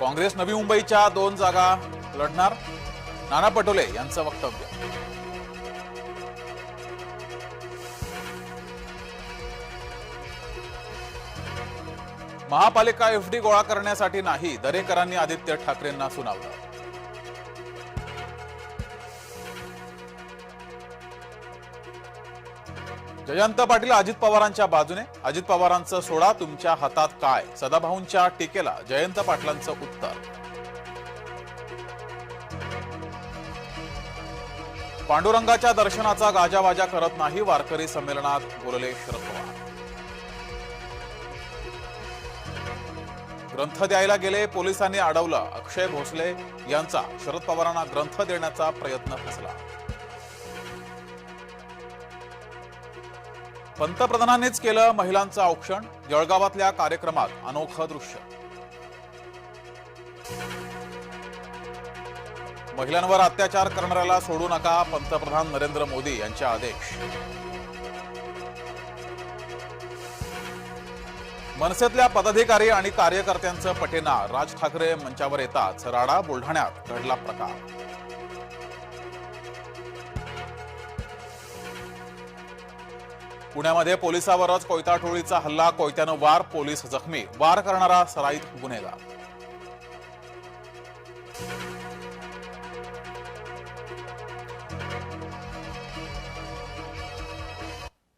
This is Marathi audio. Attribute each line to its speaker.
Speaker 1: काँग्रेस नवी मुंबईच्या दोन जागा लढणार. नाना पटोले यांचं वक्तव्य. महापालिका एफडी गोळा करण्यासाठी नाही दरेकरांनी आदित्य ठाकरेंना सुनावलं. जयंत पाटील अजित पवारांच्या बाजूने. अजित पवारांचं सोडा तुमच्या हातात काय? सदाभाऊंच्या टीकेला जयंत पाटलांचं उत्तर. पांडुरंगाच्या दर्शनाचा गाजावाजा करत नाही वारकरी संमेलनात बोलले शरद पवार. ग्रंथ द्यायला गेले पोलिसांनी अडवलं. अक्षय भोसले यांचा शरद पवारांना ग्रंथ देण्याचा प्रयत्न फसला. पंतप्रधानांनीच केलं महिलांचं औक्षण जळगावातल्या कार्यक्रमात अनोखं दृश्य. महिलांवर अत्याचार करणाऱ्याला सोडू नका पंतप्रधान नरेंद्र मोदी यांचे आदेश. मनसेतल्या पदाधिकारी आणि कार्यकर्त्यांचं पटेना राज ठाकरे मंचावर येताच राडा बुलढाण्यात घडला प्रकार. पुण्यामध्ये पोलिसावरच कोयता टोळीचा हल्ला कोयत्यानं वार पोलीस जखमी. वार करणारा सराईत गुन्हेगार.